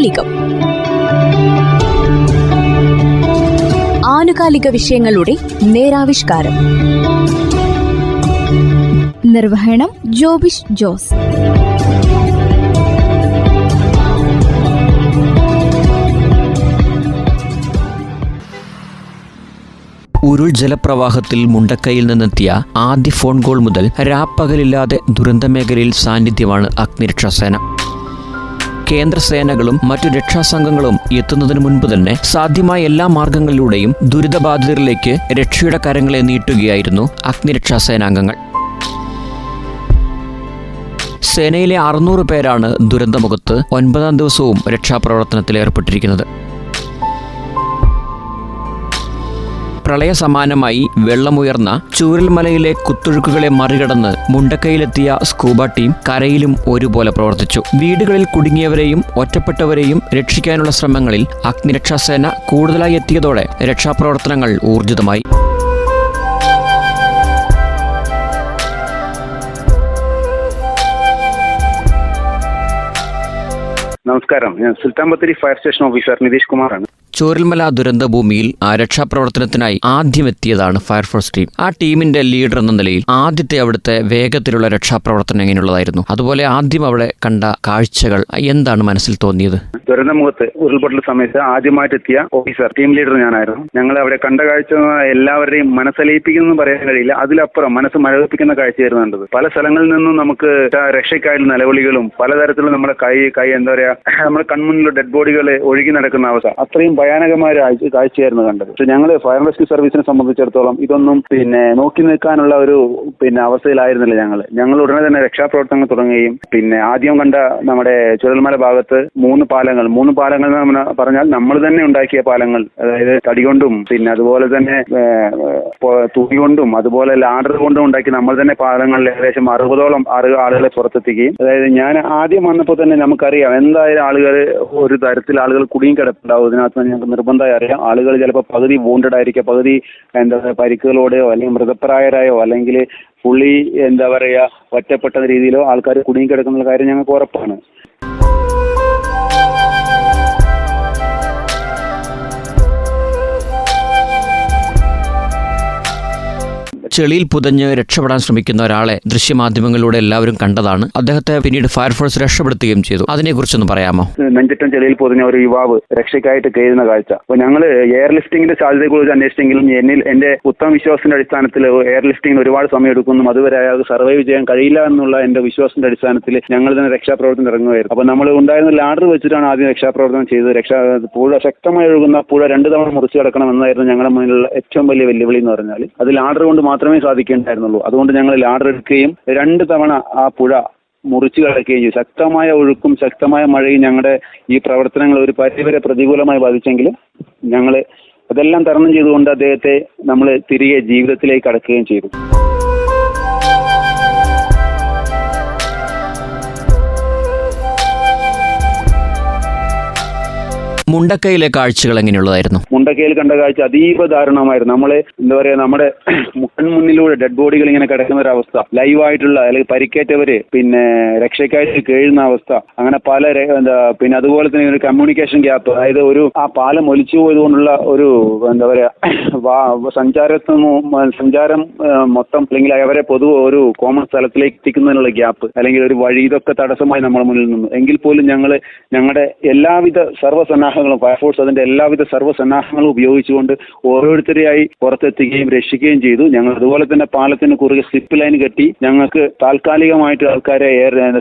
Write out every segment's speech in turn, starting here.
സമകാലികം ആനുകാലിക വിഷയങ്ങളുടെ നേരാവിഷ്കാരം. നിർവഹണം ജോബിഷ് ജോസ്. ഉരുൾ ജലപ്രവാഹത്തിൽ മുണ്ടക്കയിൽ നിന്നെത്തിയ ആദ്യ ഫോൺ കോൾ മുതൽ രാപ്പകലില്ലാതെ ദുരന്തമേഖലയിൽ സാന്നിധ്യമാണ് അഗ്നിരക്ഷാസേന. കേന്ദ്രസേനകളും മറ്റു രക്ഷാസംഘങ്ങളും എത്തുന്നതിന് മുൻപ് തന്നെ സാധ്യമായ എല്ലാ മാർഗങ്ങളിലൂടെയും ദുരിതബാധിതരിലേക്ക് രക്ഷയുടെ കരങ്ങളെ നീട്ടുകയായിരുന്നു അഗ്നിരക്ഷാസേനാംഗങ്ങൾ സേനയിലെ അറുന്നൂറ് പേരാണ് ദുരന്തമുഖത്ത് ഒൻപതാം ദിവസവും രക്ഷാപ്രവർത്തനത്തിൽ ഏർപ്പെട്ടിരിക്കുന്നത്. പ്രളയസമാനമായി വെള്ളമുയർന്ന ചൂരൽമലയിലെ കുത്തൊഴുക്കുകളെ മറികടന്ന് മുണ്ടക്കയിലെത്തിയ സ്കൂബ ടീം കരയിലും ഒരുപോലെ പ്രവർത്തിച്ചു. വീടുകളിൽ കുടുങ്ങിയവരെയും ഒറ്റപ്പെട്ടവരെയും രക്ഷിക്കാനുള്ള ശ്രമങ്ങളിൽ അഗ്നിരക്ഷാസേന കൂടുതലായി എത്തിയതോടെ രക്ഷാപ്രവർത്തനങ്ങൾ ഊർജിതമായി. നമസ്കാരം. ഞാൻ Sultan Bathery fire station officer Nitheesh കുമാറാണ്. ചൂരൽമല ദുരന്ത ഭൂമിയിൽ ആ രക്ഷാപ്രവർത്തനത്തിനായി ആദ്യമെത്തിയതാണ് ഫയർഫോഴ്സ് ടീം ആ ടീമിന്റെ ലീഡർ എന്ന നിലയിൽ ആദ്യത്തെ അവിടുത്തെ വേഗത്തിലുള്ള രക്ഷാപ്രവർത്തനം എങ്ങനെയുള്ളതായിരുന്നു? അതുപോലെ ആദ്യം അവിടെ കണ്ട കാഴ്ചകൾ എന്താണ് മനസ്സിൽ തോന്നിയത്? ദുരന്തമുഖത്ത് ഉരുൾപൊട്ടൽ സമയത്ത് ആദ്യമായിട്ട് എത്തിയ ഓഫീസർ ടീം ലീഡർ ഞാനായിരുന്നു. ഞങ്ങൾ അവിടെ കണ്ട കാഴ്ച എല്ലാവരുടെയും മനസ്സലയിപ്പിക്കുന്നു പറയാൻ കഴിയില്ല. അതിലപ്പുറം മനസ്സ് മരവിപ്പിക്കുന്ന കാഴ്ചയായിരുന്നു കണ്ടത്. പല സ്ഥലങ്ങളിൽ നിന്നും നമുക്ക് രക്ഷയ്ക്കായുള്ള നിലവിളികളും പലതരത്തിലും നമ്മുടെ കൈ കൈ എന്താ പറയാ നമ്മുടെ കൺമുന്നിലുള്ള ഡെഡ് ബോഡികൾ ഒഴുകി നടക്കുന്ന അവസ്ഥ അത്രയും ഭയാനകമായ ഒരു കാഴ്ച- കാഴ്ചയായിരുന്നു കണ്ടത്. പക്ഷെ ഞങ്ങൾ ഫയർ റെസ്ക്യൂ സർവീസിനെ സംബന്ധിച്ചിടത്തോളം ഇതൊന്നും പിന്നെ നോക്കി നിൽക്കാനുള്ള ഒരു പിന്നെ അവസ്ഥയിലായിരുന്നില്ല ഞങ്ങൾ ഞങ്ങൾ ഉടനെ തന്നെ രക്ഷാപ്രവർത്തനങ്ങൾ തുടങ്ങുകയും പിന്നെ ആദ്യം കണ്ട നമ്മുടെ ചുഴൽമല ഭാഗത്ത് മൂന്ന് പാലങ്ങൾ. മൂന്ന് പാലങ്ങൾ എന്ന് പറഞ്ഞാൽ നമ്മൾ തന്നെ ഉണ്ടാക്കിയ പാലങ്ങൾ. അതായത് തടി കൊണ്ടും പിന്നെ അതുപോലെ തന്നെ തുണി കൊണ്ടും അതുപോലെ ലാഡർ കൊണ്ടും ഉണ്ടാക്കി നമ്മൾ തന്നെ പാലങ്ങളിൽ ഏകദേശം അറുപതോളം ആറ് ആളുകളെ പുറത്തെത്തിക്കുകയും അതായത് ഞാൻ ആദ്യം വന്നപ്പോൾ തന്നെ നമുക്കറിയാം എന്തായാലും ആളുകൾ ഒരു തരത്തിൽ ആളുകൾ കുടുങ്ങി കിടപ്പുണ്ടാവും. ഇതിനകത്ത് ഞങ്ങൾക്ക് നിർബന്ധമായി അറിയാം. ആളുകൾ ചിലപ്പോൾ പകുതി വൂണ്ടഡ് ആയിരിക്കും. പകുതി എന്താ പരിക്കുകളോടെയോ അല്ലെങ്കിൽ മൃതപ്രായരായോ അല്ലെങ്കിൽ ഫുള്ളി എന്താ പറയുക ഒറ്റപ്പെട്ട രീതിയിലോ ആൾക്കാർ കുടുങ്ങിക്കിടക്കുന്ന കാര്യം ഞങ്ങൾക്ക് ഉറപ്പാണ്. ചെളിയിൽ പുതഞ്ഞ് രക്ഷപ്പെടാൻ ശ്രമിക്കുന്ന ഒരാളെ ദൃശ്യമാധ്യമങ്ങളിലൂടെ എല്ലാവരും കണ്ടതാണ്. അദ്ദേഹത്തെ പിന്നീട് ഫയർഫോഴ്സ് രക്ഷപ്പെടുത്തുകയും ചെയ്തു. അതിനെക്കുറിച്ചൊന്ന് പറയാമോ? നെഞ്ചറ്റം ചെളിയിൽ പൊതിഞ്ഞ ഒരു യുവാവ് രക്ഷയ്ക്കായിട്ട് കയറുന്ന കാഴ്ച. അപ്പൊ ഞങ്ങൾ എയർ ലിഫ്റ്റിംഗിന്റെ സാധ്യതയെക്കുറിച്ച് അന്വേഷിച്ചെങ്കിലും എന്നിൽ എന്റെ ഉത്തമ വിശ്വാസത്തിന്റെ അടിസ്ഥാനത്തിൽ എയർ ലിഫ്റ്റിംഗിന് ഒരുപാട് സമയം എടുക്കുന്നു അതുവരെ അയാൾക്ക് സർവൈവ് ചെയ്യാൻ കഴിയില്ല എന്നുള്ള എന്റെ വിശ്വാസത്തിന്റെ അടിസ്ഥാനത്തിൽ ഞങ്ങൾ തന്നെ രക്ഷാപ്രവർത്തനം ഇറങ്ങുമായിരുന്നു അപ്പൊ നമ്മൾ ഉണ്ടായിരുന്ന ലാഡർ വെച്ചിട്ടാണ് ആദ്യം രക്ഷാപ്രവർത്തനം ചെയ്തത്. രക്ഷാ പുഴ ശക്തമായി ഒഴുകുന്ന പുഴ രണ്ട് തവണ മുറിച്ചു കിടക്കണം എന്നായിരുന്നു ഞങ്ങളുടെ മുന്നിലുള്ള ഏറ്റവും വലിയ വെല്ലുവിളി എന്ന് പറഞ്ഞാൽ അത് ലാഡർ കൊണ്ട് മാത്രമേ സാധിക്കേണ്ടായിരുന്നുള്ളൂ അതുകൊണ്ട് ഞങ്ങൾ ലാഡർ എടുക്കുകയും രണ്ട് തവണ ആ പുഴ മുറിച്ചു കടക്കുകയും ചെയ്തു. ശക്തമായ ഒഴുക്കും ശക്തമായ മഴയും ഞങ്ങളുടെ ഈ പ്രവർത്തനങ്ങൾ ഒരു പരിധിവരെ പ്രതികൂലമായി ബാധിച്ചെങ്കിലും ഞങ്ങൾ അതെല്ലാം തരണം ചെയ്തുകൊണ്ട് അദ്ദേഹത്തെ നമ്മൾ തിരികെ ജീവിതത്തിലേക്ക് കടക്കുകയും ചെയ്തു. മുണ്ടക്കയിലെ കാഴ്ചകൾ എങ്ങനെയുള്ളതായിരുന്നു? മുണ്ടക്കയിൽ കണ്ട കാഴ്ച അതീവ ദാരുണമായിരുന്നു. നമ്മളെ എന്താ പറയാ നമ്മുടെ മുന്നിലൂടെ ഡെഡ് ബോഡികൾ ഇങ്ങനെ കിടക്കുന്ന ഒരു അവസ്ഥ ലൈവായിട്ടുള്ള അല്ലെങ്കിൽ പരിക്കേറ്റവര് പിന്നെ രക്ഷയ്ക്കായിട്ട് കേഴുന്ന അവസ്ഥ അങ്ങനെ പല എന്താ പിന്നെ അതുപോലെ തന്നെ ഒരു കമ്മ്യൂണിക്കേഷൻ ഗ്യാപ്പ് അതായത് ഒരു ആ പാലം ഒലിച്ചു പോയതുകൊണ്ടുള്ള ഒരു എന്താ പറയാ സഞ്ചാരത്തിൽ സഞ്ചാരം മൊത്തം അല്ലെങ്കിൽ അവരെ പൊതു ഒരു കോമൺ സ്ഥലത്തിലേക്ക് എത്തിക്കുന്നതിനുള്ള ഗ്യാപ്പ് അല്ലെങ്കിൽ ഒരു വഴി ഇതൊക്കെ തടസ്സമായി നമ്മുടെ മുന്നിൽ നിന്നു. എങ്കിൽ പോലും ഞങ്ങൾ ഞങ്ങളുടെ എല്ലാവിധ സർവസന്നാഹങ്ങളും ഫയർഫോഴ്സ് അതിന്റെ എല്ലാവിധ സർവസന്നാഹങ്ങളും ഉപയോഗിച്ചുകൊണ്ട് ഓരോരുത്തരെയായി പുറത്തെത്തുകയും രക്ഷിക്കുകയും ചെയ്തു. ഞങ്ങൾ അതുപോലെ തന്നെ പാലത്തിന് കുറുകെ സ്ലിപ്പ് ലൈൻ കെട്ടി ഞങ്ങൾക്ക് താൽക്കാലികമായിട്ട് ആൾക്കാരെ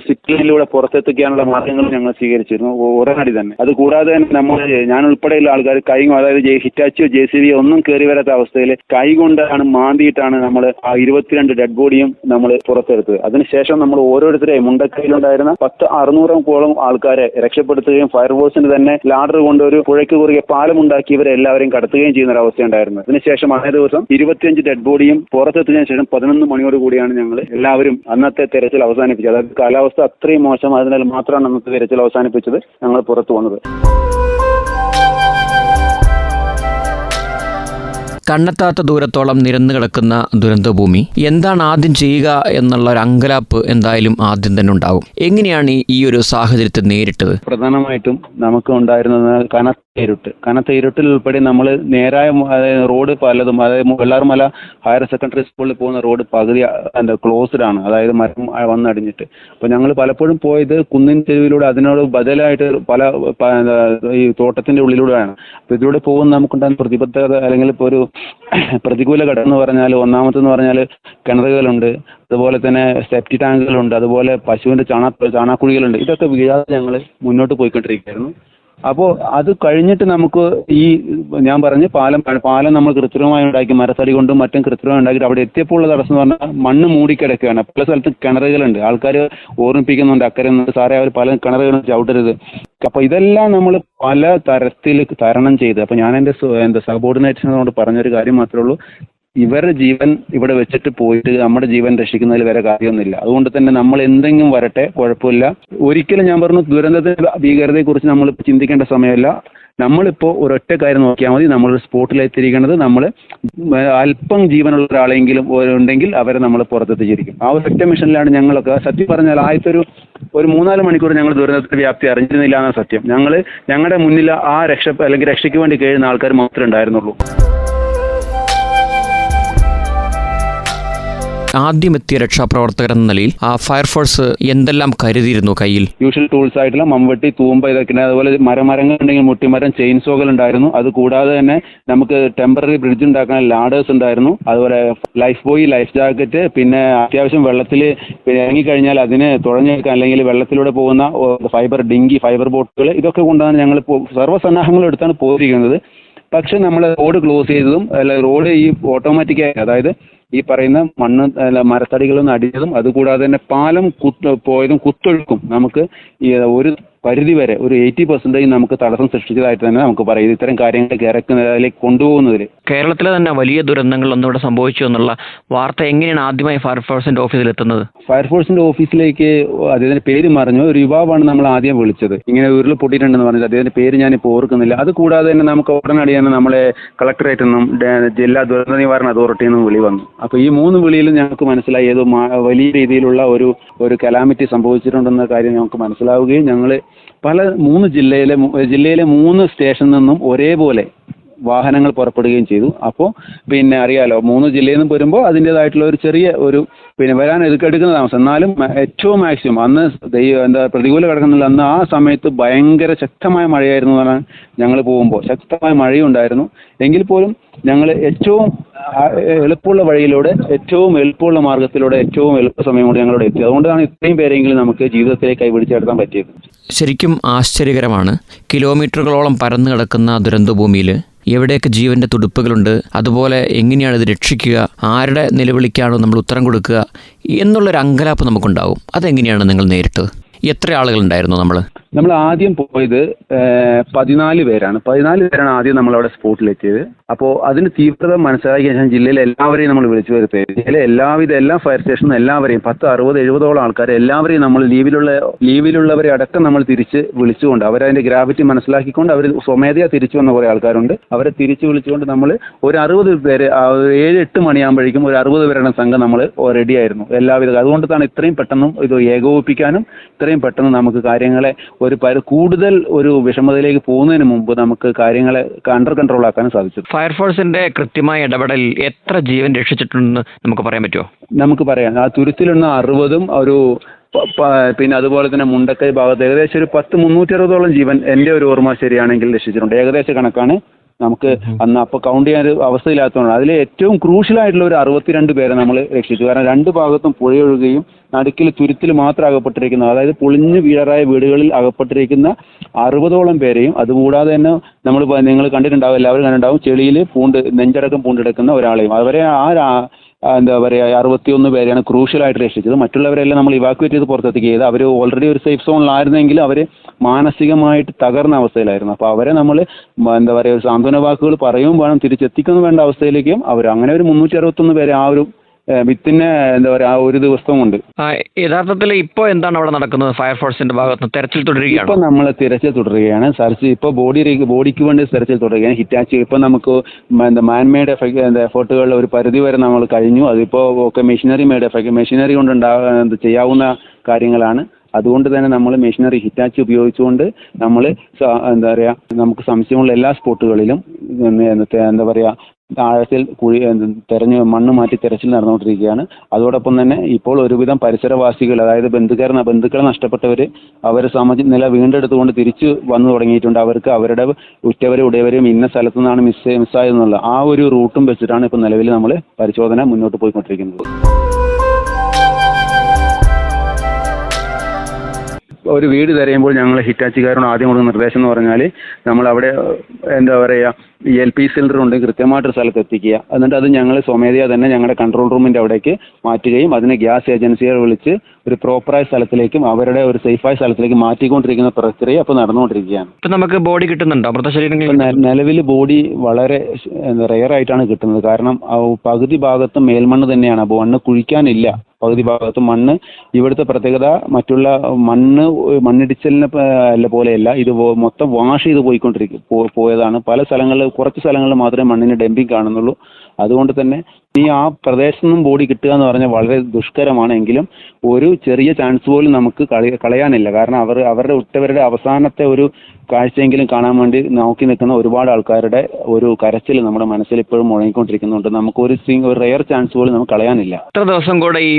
സ്ലിപ്പ് ലൈനിലൂടെ പുറത്തെത്തിക്കാനുള്ള മാർഗങ്ങൾ ഞങ്ങൾ സ്വീകരിച്ചിരുന്നു. ഉടനടി തന്നെ. അത് കൂടാതെ തന്നെ നമ്മൾ ഞാൻ ഉൾപ്പെടെയുള്ള ആൾക്കാർ കൈ അതായത് ഹിറ്റാച്ചിയോ ജെ സി ബിയോ ഒന്നും കയറി വരാത്ത അവസ്ഥയിൽ കൈ കൊണ്ടാണ് മാന്തിയിട്ടാണ് നമ്മൾ ആ ഇരുപത്തിരണ്ട് ഡെഡ് ബോഡിയും നമ്മൾ പുറത്തെടുത്തത്. അതിനുശേഷം നമ്മൾ ഓരോരുത്തരെയും മുണ്ടക്കൈയിലുണ്ടായിരുന്ന പത്ത് അറുന്നൂറോളം ആൾക്കാരെ രക്ഷപ്പെടുത്തുകയും ഫയർഫോഴ്സിന് തന്നെ ലാഡർ കൊണ്ട് ഒരു പുഴയ്ക്ക് കുറുകെ പാലമുണ്ടാക്കി ഇവരെ എല്ലാവരെയും കടത്തുകയും ചെയ്യുന്ന ഒരു അവസ്ഥയുണ്ടായിരുന്നു അതിനുശേഷം അതേ ദിവസം ഇരുപത്തിയഞ്ച് ഡെഡ് ബോഡിയും പുറത്തെത്തിയതിനു ശേഷം പതിനൊന്ന് മണിയോട് കൂടിയാണ് ഞങ്ങൾ എല്ലാവരും അന്നത്തെ തെരച്ചിൽ അവസാനിപ്പിച്ചത്. അതായത് കാലാവസ്ഥ അത്രയും മോശമായതിനാൽ മാത്രമാണ് അന്നത്തെ തെരച്ചിൽ അവസാനിപ്പിച്ചത് ഞങ്ങൾ പുറത്തു വന്നത്. കണ്ണെത്താത്ത ദൂരത്തോളം നിരന്നു കിടക്കുന്ന ദുരന്തഭൂമി. എന്താണ് ആദ്യം ചെയ്യുക എന്നുള്ള ഒരു അങ്കലാപ്പ് എന്തായാലും ആദ്യം തന്നെ ഉണ്ടാകും. എങ്ങനെയാണ് ഈ- ഈ ഒരു സാഹചര്യത്തെ നേരിട്ടത്? പ്രധാനമായിട്ടും നമുക്ക് ഉണ്ടായിരുന്നത് കനത്ത ഇരുട്ട്. കനത്ത ഇരുട്ടിൽ ഉൾപ്പെടെ നമ്മൾ നേരായ അതായത് റോഡ് പലതും അതായത് വെള്ളാർമല ഹയർ സെക്കൻഡറി സ്കൂളിൽ പോകുന്ന റോഡ് പകുതി എന്താ ക്ലോസ്ഡ് ആണ്. അതായത് മരം വന്നടിഞ്ഞിട്ട്. അപ്പോൾ ഞങ്ങൾ പലപ്പോഴും പോയത് കുന്നിൻ തെരുവിലൂടെ അതിനോട് ബദലായിട്ട് പല ഈ തോട്ടത്തിന്റെ ഉള്ളിലൂടെയാണ്. അപ്പോൾ ഇതിലൂടെ പോകുന്ന നമുക്കുണ്ടാകുന്ന പ്രതിബദ്ധത അല്ലെങ്കിൽ ഇപ്പോൾ ഒരു പ്രതികൂല ഘടകം എന്ന് പറഞ്ഞാൽ ഒന്നാമത്തെന്ന് പറഞ്ഞാൽ കിണറുകളുണ്ട്. അതുപോലെ തന്നെ സെപ്റ്റി ടാങ്കുകളുണ്ട് അതുപോലെ പശുവിന്റെ ചാണ ചാണാക്കുഴികളുണ്ട്. ഇതൊക്കെ വീഴാതെ ഞങ്ങൾ മുന്നോട്ട് പോയിക്കൊണ്ടിരിക്കുകയായിരുന്നു. അപ്പോൾ അത് കഴിഞ്ഞിട്ട് നമുക്ക് ഈ ഞാൻ പറഞ്ഞ് പാലം പാലം നമ്മൾ കൃത്രിമമായി ഉണ്ടാക്കി മരത്തടി കൊണ്ടും മറ്റും കൃത്രിമമായി ഉണ്ടാക്കി അവിടെ എത്തിയപ്പോൾ ഉള്ള തടസ്സം എന്ന് പറഞ്ഞാൽ മണ്ണ് മൂടിക്കിടക്കുകയാണ്. പല സ്ഥലത്ത് കിണറുകളുണ്ട്. ആൾക്കാർ ഓർമ്മിപ്പിക്കുന്നുണ്ട് അക്കരെ നിന്ന് സാറേ അവർ പല കിണറുകളും ചവിട്ടരുത്. അപ്പോൾ ഇതെല്ലാം നമ്മൾ പല തരത്തിൽ തരണം ചെയ്ത് അപ്പോൾ ഞാൻ എന്റെ എന്താ സബോർഡിനേറ്റ്സിനോട് പറഞ്ഞൊരു കാര്യം മാത്രമേ ഉള്ളൂ. ഇവരുടെ ജീവൻ ഇവിടെ വെച്ചിട്ട് പോയിട്ട് നമ്മുടെ ജീവൻ രക്ഷിക്കുന്നതിൽ വരെ കാര്യമൊന്നുമില്ല. അതുകൊണ്ട് തന്നെ നമ്മൾ എന്തെങ്കിലും വരട്ടെ കുഴപ്പമില്ല. ഒരിക്കലും ഞാൻ പറഞ്ഞു ദുരന്തത്തിന്റെ ഭീകരതയെക്കുറിച്ച് നമ്മൾ ചിന്തിക്കേണ്ട സമയമല്ല. നമ്മളിപ്പോൾ ഒരൊറ്റ കാര്യം നോക്കിയാൽ മതി. നമ്മൾ സ്പോട്ടിലെത്തിയിരിക്കുന്നത് നമ്മൾ അല്പം ജീവനുള്ള ഒരാളെങ്കിലും ഉണ്ടെങ്കിൽ അവരെ നമ്മൾ പുറത്തെത്തിച്ചിരിക്കും. ആ ഒരൊറ്റ മിഷനിലാണ് ഞങ്ങളൊക്കെ. സത്യം പറഞ്ഞാൽ ആദ്യത്തെ ഒരു ഒരു മൂന്നാൽ മണിക്കൂർ ഞങ്ങൾ ദുരന്തത്തിന്റെ വ്യാപ്തി അറിഞ്ഞിരുന്നില്ല എന്നാണ് സത്യം. ഞങ്ങൾ ഞങ്ങളുടെ മുന്നിൽ ആ രക്ഷ അല്ലെങ്കിൽ രക്ഷയ്ക്ക് വേണ്ടി കഴിയുന്ന ആൾക്കാർ മാത്രമേ ഉണ്ടായിരുന്നുള്ളൂ. ആദ്യം എത്തിയ രക്ഷാപ്രവർത്തകർ എന്ന നിലയിൽ ആ ഫയർഫോഴ്സ് എന്തെല്ലാം കരുതിയിരുന്നു കയ്യിൽ? യൂഷ്വൽ ടൂൾസ് ആയിട്ടുള്ള മമ്പട്ടി തൂമ്പ ഇതൊക്കെ അതുപോലെ മരമരങ്ങൾ ഉണ്ടെങ്കിൽ മുട്ടിമരം ചെയിൻസോകൾ ഉണ്ടായിരുന്നു. അത് കൂടാതെ തന്നെ നമുക്ക് ടെമ്പററി ബ്രിഡ്ജ് ഉണ്ടാക്കാൻ ലാഡേഴ്സ് ഉണ്ടായിരുന്നു. അതുപോലെ ലൈഫ് ബോയ് ലൈഫ് ജാക്കറ്റ് പിന്നെ അത്യാവശ്യം വെള്ളത്തിൽ ഇറങ്ങിക്കഴിഞ്ഞാൽ അതിന് തുഴഞ്ഞു നിൽക്കാൻ അല്ലെങ്കിൽ വെള്ളത്തിലൂടെ പോകുന്ന ഫൈബർ ഡിങ്കി ഫൈബർ ബോട്ടുകൾ ഇതൊക്കെ കൊണ്ടാണ് ഞങ്ങൾ സർവസന്നാഹങ്ങൾ എടുത്താണ് പോയിരിക്കുന്നത്. പക്ഷെ നമ്മൾ റോഡ് ക്ലോസ് ചെയ്തതും അല്ല റോഡ് ഈ ഓട്ടോമാറ്റിക്കായി അതായത് ഈ പറയുന്ന മണ്ണ് അല്ല മരത്തടികളൊന്നും അടിഞ്ഞതും അതുകൂടാതെ തന്നെ പാലം കുത്ത് പോയതും കുത്തൊഴുക്കും. നമുക്ക് ഈ ഒരു പരിധി വരെ ഒരു എയ്റ്റി പെർസെന്റേജ് നമുക്ക് തടസ്സം സൃഷ്ടിച്ചതായിട്ട് തന്നെ നമുക്ക് പറയാം. ഇത് ഇത്തരം കാര്യങ്ങൾ ഇറക്കുന്നതിലേക്ക് കൊണ്ടുപോകുന്നതിൽ കേരളത്തിലെ തന്നെ വലിയ ദുരന്തങ്ങൾ ഒന്നും ഇവിടെ സംഭവിച്ചു എന്നുള്ള വാർത്ത എങ്ങനെയാണ് ആദ്യമായി ഫയർഫോഴ്സിന്റെ ഓഫീസിൽ എത്തുന്നത് ഫയർഫോഴ്സിന്റെ ഓഫീസിലേക്ക് അദ്ദേഹത്തിന്റെ പേര് മറിഞ്ഞു. ഒരു യുവാവാണ് നമ്മൾ ആദ്യം വിളിച്ചത്. ഇങ്ങനെ ഉരുൾ പൊട്ടിയിട്ടുണ്ടെന്ന് പറഞ്ഞത് അദ്ദേഹത്തിന്റെ പേര് ഞാൻ ഞാനിപ്പോൾ ഓർക്കുന്നില്ല. അത് കൂടാതെ തന്നെ നമുക്ക് ഉടനടി തന്നെ നമ്മളെ കളക്ടറേറ്റിൽ നിന്നും ജില്ലാ ദുരന്ത നിവാരണ അതോറിറ്റിയിൽ നിന്നും വിളി വന്നു. അപ്പോൾ ഈ മൂന്ന് വിളിയിലും ഞങ്ങൾക്ക് മനസ്സിലായി. ഏതോ വലിയ രീതിയിലുള്ള ഒരു ഒരു കലാമിറ്റി സംഭവിച്ചിട്ടുണ്ടെന്ന കാര്യം ഞങ്ങൾക്ക് മനസ്സിലാവുകയും ഞങ്ങൾ പല മൂന്ന് ജില്ലയിലെ ജില്ലയിലെ മൂന്ന് സ്റ്റേഷനിൽ നിന്നും ഒരേപോലെ വാഹനങ്ങൾ പുറപ്പെടുകയും ചെയ്തു. അപ്പോൾ പിന്നെ അറിയാലോ മൂന്ന് ജില്ലയിൽ നിന്ന് വരുമ്പോൾ അതിന്റെതായിട്ടുള്ള ഒരു ചെറിയ ഒരു പിന്നെ വരാൻ എടുക്കുന്ന താമസം. എന്നാലും ഏറ്റവും മാക്സിമം അന്ന് ദൈവം എന്താ പ്രതികൂല കിടക്കുന്നില്ല അന്ന് ആ സമയത്ത് ഭയങ്കര ശക്തമായ മഴയായിരുന്നു എന്നാണ് ഞങ്ങൾ പോകുമ്പോൾ. ശക്തമായ മഴയുണ്ടായിരുന്നു എങ്കിൽ പോലും ഞങ്ങൾ ഏറ്റവും എളുപ്പമുള്ള വഴിയിലൂടെ ഏറ്റവും എളുപ്പമുള്ള മാർഗത്തിലൂടെ ഏറ്റവും എളുപ്പ സമയം കൂടി ഞങ്ങളോട് എത്തി അതുകൊണ്ടാണ് ഇത്രയും പേരെങ്കിലും നമുക്ക് ജീവിതത്തിലേക്ക് കൈപിടിച്ചെടുക്കാൻ പറ്റിയത്. ശരിക്കും ആശ്ചര്യകരമാണ്. കിലോമീറ്ററുകളോളം പരന്നു കിടക്കുന്ന ദുരന്തഭൂമിയിൽ എവിടെയൊക്കെ ജീവന്റെ തുടുപ്പുകളുണ്ട് അതുപോലെ എങ്ങനെയാണ് ഇത് രക്ഷിക്കുക ആരുടെ നിലവിളിക്കാണോ നമ്മൾ ഉത്തരം കൊടുക്കുക എന്നുള്ളൊരു അങ്കലാപ്പ് നമുക്കുണ്ടാവും അതെങ്ങനെയാണ് നിങ്ങൾ നേരിട്ടത്? എത്ര ആളുകളുണ്ടായിരുന്നു നമ്മൾ നമ്മൾ ആദ്യം പോയത് പതിനാല് പേരാണ്. പതിനാല് പേരാണ് ആദ്യം നമ്മൾ അവിടെ സ്പോട്ടിലെത്തിയത്. അപ്പോൾ അതിന് തീവ്രത മനസ്സിലാക്കിയ ശേഷം ജില്ലയിലെ എല്ലാവരെയും നമ്മൾ വിളിച്ചു വരുത്തി. ജില്ലയിലെ എല്ലാവിധ എല്ലാ ഫയർ സ്റ്റേഷനും എല്ലാവരെയും പത്ത് അറുപത് എഴുപതോളം ആൾക്കാരെ എല്ലാവരെയും നമ്മൾ ലീവിലുള്ള ലീവിലുള്ളവരെ അടക്കം നമ്മൾ തിരിച്ച് വിളിച്ചുകൊണ്ട് അവരതിന്റെ ഗ്രാവിറ്റി മനസ്സിലാക്കിക്കൊണ്ട് അവർ സ്വമേധയാ തിരിച്ചു വന്ന കുറേ ആൾക്കാരുണ്ട്. അവരെ തിരിച്ചു വിളിച്ചുകൊണ്ട് നമ്മൾ ഒരു അറുപത് പേര് ഏഴ് എട്ട് മണിയാകുമ്പോഴേക്കും ഒരു അറുപത് പേരുടെ സംഘം നമ്മൾ റെഡിയായിരുന്നു എല്ലാവിധ തന്നെ ഇത്രയും പെട്ടെന്നും ഇത് ഏകോപിപ്പിക്കാനും പെട്ടെന്ന് നമുക്ക് കാര്യങ്ങളെ ഒരു പരി കൂടുതൽ ഒരു വിഷമതയിലേക്ക് പോകുന്നതിന് മുമ്പ് നമുക്ക് കാര്യങ്ങളെ അണ്ടർ കൺട്രോൾ ആക്കാനും സാധിച്ചു. ഫയർഫോഴ്സിന്റെ കൃത്യമായ ഇടപെടൽ എത്ര ജീവൻ രക്ഷിച്ചിട്ടുണ്ടെന്ന് നമുക്ക് പറയാൻ പറ്റുമോ നമുക്ക് പറയാം. ആ തുരുത്തിലുള്ള അറുപതും ഒരു പിന്നെ അതുപോലെ തന്നെ മുണ്ടക്കൈ ഭാഗത്ത് ഏകദേശം ഒരു പത്ത് മുന്നൂറ്റി അറുപതോളം ജീവൻ എന്റെ ഒരു ഓർമ്മ ശരിയാണെങ്കിൽ രക്ഷിച്ചിട്ടുണ്ട്. ഏകദേശ കണക്കാണ് നമുക്ക് അന്ന് അപ്പോൾ കൗണ്ട് ചെയ്യാൻ ഒരു അവസ്ഥയില്ലാത്തതുകൊണ്ട് അതിൽ ഏറ്റവും ക്രൂഷ്യൽ ആയിട്ടുള്ള ഒരു അറുപത്തിരണ്ട് പേരെ നമ്മൾ രക്ഷിച്ചു. കാരണം രണ്ട് ഭാഗത്തും പുഴയൊഴുകുകയും നടുക്കിൽ തുരുത്തിൽ മാത്രം അകപ്പെട്ടിരിക്കുന്ന അതായത് പൊളിഞ്ഞു വീഴറായ വീടുകളിൽ അകപ്പെട്ടിരിക്കുന്ന അറുപതോളം പേരെയും അതുകൂടാതെ തന്നെ നമ്മൾ നിങ്ങൾ കണ്ടിട്ടുണ്ടാവും എല്ലാവരും കണ്ടിട്ടുണ്ടാവും ചെളിയിൽ പൂണ്ട് നെഞ്ചടക്കം പൂണ്ടെടുക്കുന്ന ഒരാളെയും. അവരെ ആ, എന്താ പറയുക അറുപത്തിയൊന്ന് പേരെയാണ് ക്രൂഷ്യലായിട്ട് രക്ഷിച്ചത്. മറ്റുള്ളവരെല്ലാം നമ്മൾ ഇവാക്യുവേറ്റ് ചെയ്ത് പുറത്തെത്തിക്കുക ചെയ്ത് അവർ ഓൾറെഡി ഒരു സേഫ് സോണിലായിരുന്നെങ്കിൽ അവർ മാനസികമായിട്ട് തകർന്ന അവസ്ഥയിലായിരുന്നു. അപ്പോൾ അവരെ നമ്മൾ എന്താ പറയുക ഒരു സാന്ത്വന വാക്കുകൾ പറയുകയും വേണം തിരിച്ചെത്തിക്കുന്നു വേണ്ട അവസ്ഥയിലേക്കും അവർ അങ്ങനെ ഒരു മുന്നൂറ്റി അറുപത്തൊന്ന് പേരെ ആ ഒരു വിത്തിന് എന്താ പറയുക ആ ഒരു ദിവസം കൊണ്ട് യഥാർത്ഥത്തിൽ ഇപ്പോ എന്താണ് അവിടെ നടക്കുന്നത്? ഫയർഫോഴ്സിന്റെ ഭാഗത്ത് നിന്ന് തെരച്ചിൽ ഇപ്പൊ തുടരുകയാണ് നമ്മൾ തിരച്ചിൽ തുടരുകയാണ്. സെർച്ച് ഇപ്പൊ ബോഡി ബോഡിക്ക് വേണ്ടി തെരച്ചിൽ തുടരുകയാണ്. ഹിറ്റാച്ചി ഇപ്പൊ നമുക്ക് എന്താ മാൻമെയ്ഡ് എഫക്ട് എന്താ എഫേർട്ടുകളിൽ ഒരു പരിധി വരെ നമ്മൾ കഴിഞ്ഞു. അതിപ്പോ ഒക്കെ മെഷീനറി മെയ്ഡ് എഫക്ട് മെഷീനറി കൊണ്ട് ഉണ്ടാകുന്ന ചെയ്യാവുന്ന കാര്യങ്ങളാണ്. അതുകൊണ്ട് തന്നെ നമ്മൾ മെഷീനറി ഹിറ്റാച്ച് ഉപയോഗിച്ചുകൊണ്ട് നമ്മൾ എന്താ പറയാ നമുക്ക് സംശയമുള്ള എല്ലാ സ്പോട്ടുകളിലും എന്താ എന്താ പറയാ ആഴത്തിൽ കുഴി തെരഞ്ഞു മണ്ണ് മാറ്റി തെരച്ചിൽ നടന്നുകൊണ്ടിരിക്കുകയാണ്. അതോടൊപ്പം തന്നെ ഇപ്പോൾ ഒരുവിധം പരിസരവാസികൾ അതായത് ബന്ധുക്കാർ ബന്ധുക്കളെ നഷ്ടപ്പെട്ടവർ അവർ സമജ നില വീണ്ടെടുത്തുകൊണ്ട് തിരിച്ചു വന്നു തുടങ്ങിയിട്ടുണ്ട്. അവർക്ക് അവരുടെ ഉറ്റവരും ഉടയവരും ഇന്ന സ്ഥലത്തു നിന്നാണ് മിസ് മിസ്സായതെന്നുള്ള ആ ഒരു റൂട്ടും വെച്ചിട്ടാണ് ഇപ്പോൾ നിലവിൽ നമ്മൾ പരിശോധന മുന്നോട്ട് പോയിക്കൊണ്ടിരിക്കുന്നത്. ഒരു വീട് തിരയുമ്പോൾ ഞങ്ങൾ ഹിറ്റാച്ചിക്കാരോട് ആദ്യം കൊടുക്കുന്ന നിർദ്ദേശം എന്ന് പറഞ്ഞാൽ നമ്മൾ അവിടെ എന്താ പറയുക ഈ എൽ പി സിലിണ്ടർ ഉണ്ടെങ്കിൽ കൃത്യമായിട്ടൊരു സ്ഥലത്ത് എത്തിക്കുക. എന്നിട്ട് അത് ഞങ്ങൾ സ്വമേധയാ തന്നെ ഞങ്ങളുടെ കൺട്രോൾ റൂമിന്റെ അവിടേക്ക് മാറ്റുകയും അതിനെ ഗ്യാസ് ഏജൻസിയെ വിളിച്ച് ഒരു പ്രോപ്പറായ സ്ഥലത്തിലേക്കും അവരുടെ ഒരു സേഫായ സ്ഥലത്തിലേക്ക് മാറ്റിക്കൊണ്ടിരിക്കുന്ന പ്രക്രിയ ഇപ്പോൾ നടന്നുകൊണ്ടിരിക്കുകയാണ്. ഇപ്പൊ നമുക്ക് ബോഡി കിട്ടുന്നുണ്ടോ? മൃതശരീരങ്ങൾ നിലവിൽ ബോഡി വളരെ റെയർ ആയിട്ടാണ് കിട്ടുന്നത്. കാരണം പകുതി ഭാഗത്തും മേൽമണ്ണ് തന്നെയാണ്. അപ്പോൾ മണ്ണ് കുഴിക്കാനില്ല. പകുതി ഭാഗത്തും മണ്ണ്. ഇവിടുത്തെ പ്രത്യേകത മറ്റുള്ള മണ്ണ് മണ്ണിടിച്ചിലിനെ അല്ല പോലെയല്ല. ഇത് മൊത്തം വാഷ് ചെയ്ത് പോയിക്കൊണ്ടിരിക്കും. പോയതാണ്. പല സ്ഥലങ്ങളിൽ കുറച്ച് സ്ഥലങ്ങളിൽ മാത്രമേ മണ്ണിന് ഡംപിങ് കാണുന്നുള്ളൂ. അതുകൊണ്ട് തന്നെ ഈ ആ പ്രദേശത്തു നിന്നും ബോഡി കിട്ടുക എന്ന് പറഞ്ഞാൽ വളരെ ദുഷ്കരമാണെങ്കിലും ഒരു ചെറിയ ചാൻസ് പോലും നമുക്ക് കളയാനില്ല. കാരണം അവർ അവരുടെ ഉറ്റവരുടെ അവസാനത്തെ ഒരു കാഴ്ചയെങ്കിലും കാണാൻ വേണ്ടി നോക്കി നിൽക്കുന്ന ഒരുപാട് ആൾക്കാരുടെ ഒരു കരച്ചിൽ നമ്മുടെ മനസ്സിൽ ഇപ്പോഴും മുഴങ്ങിക്കൊണ്ടിരിക്കുന്നുണ്ട്. നമുക്ക് ഒരു സിംഗ് ഒരു റെയർ ചാൻസ് പോലും നമുക്ക് കളയാനില്ല. എത്ര ദിവസം കൂടെ ഈ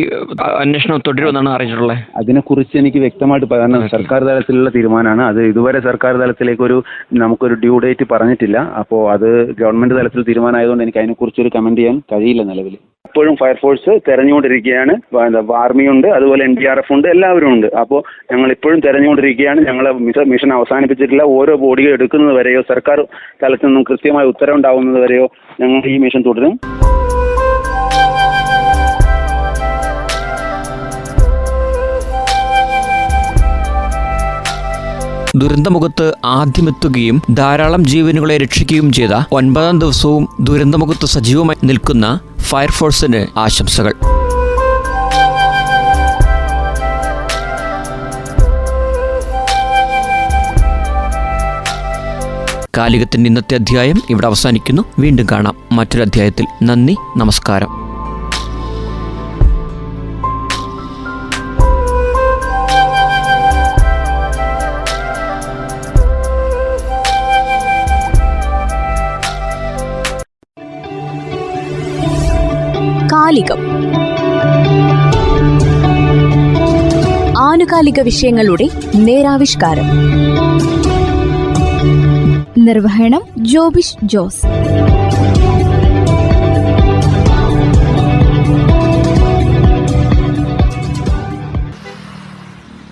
അന്വേഷണം തുടരുമെന്നാണ് അറിയിച്ചിട്ടുള്ളത് അതിനെക്കുറിച്ച് എനിക്ക് വ്യക്തമായിട്ട് പറയാൻ സർക്കാർ തലത്തിലുള്ള തീരുമാനമാണ്. അത് ഇതുവരെ സർക്കാർ തലത്തിലേക്ക് ഒരു നമുക്കൊരു ഡ്യൂ ഡേറ്റ് പറഞ്ഞിട്ടില്ല. അപ്പോൾ അത് ഗവൺമെന്റ് തലത്തിൽ തീരുമാനമായതുകൊണ്ട് എനിക്ക് അതിനെക്കുറിച്ച് ഒരു കമന്റ് ചെയ്യാൻ കഴിയില്ല നിലവിൽ. ഇപ്പോഴും ഫയർഫോഴ്സ് തെരഞ്ഞുകൊണ്ടിരിക്കുകയാണ്. ആർമിയുണ്ട് അതുപോലെ എൻ ഡി ആർ എഫ് ഉണ്ട് എല്ലാവരും ഉണ്ട്. അപ്പോൾ ഞങ്ങൾ ഇപ്പോഴും തെരഞ്ഞുകൊണ്ടിരിക്കുകയാണ്. ഞങ്ങൾ മിഷൻ അവസാനിപ്പിച്ചിട്ടില്ല. ഓരോ ബോഡികൾ എടുക്കുന്നത് വരെയോ സർക്കാർ തലത്തിൽ നിന്നും കൃത്യമായ ഉത്തരവുണ്ടാവുന്നത് വരെയോ ഞങ്ങൾ ഈ മിഷൻ തുടരും. ദുരന്തമുഖത്ത് ആദ്യമെത്തുകയും ധാരാളം ജീവനുകളെ രക്ഷിക്കുകയും ചെയ്ത ഒൻപതാം ദിവസവും ദുരന്തമുഖത്ത് സജീവമായി നിൽക്കുന്ന ഫയർഫോഴ്സിന് ആശംസകൾ. കാലികത്തിന്റെ ഇന്നത്തെ അധ്യായം ഇവിടെ അവസാനിക്കുന്നു. വീണ്ടും കാണാം മറ്റൊരു അധ്യായത്തിൽ നന്ദി നമസ്കാരം. കാലികം ആനുകാലിക വിഷയങ്ങളുടെ നേരാവിഷ്കാരം. നിർവഹണം ജോബിഷ് ജോസ്.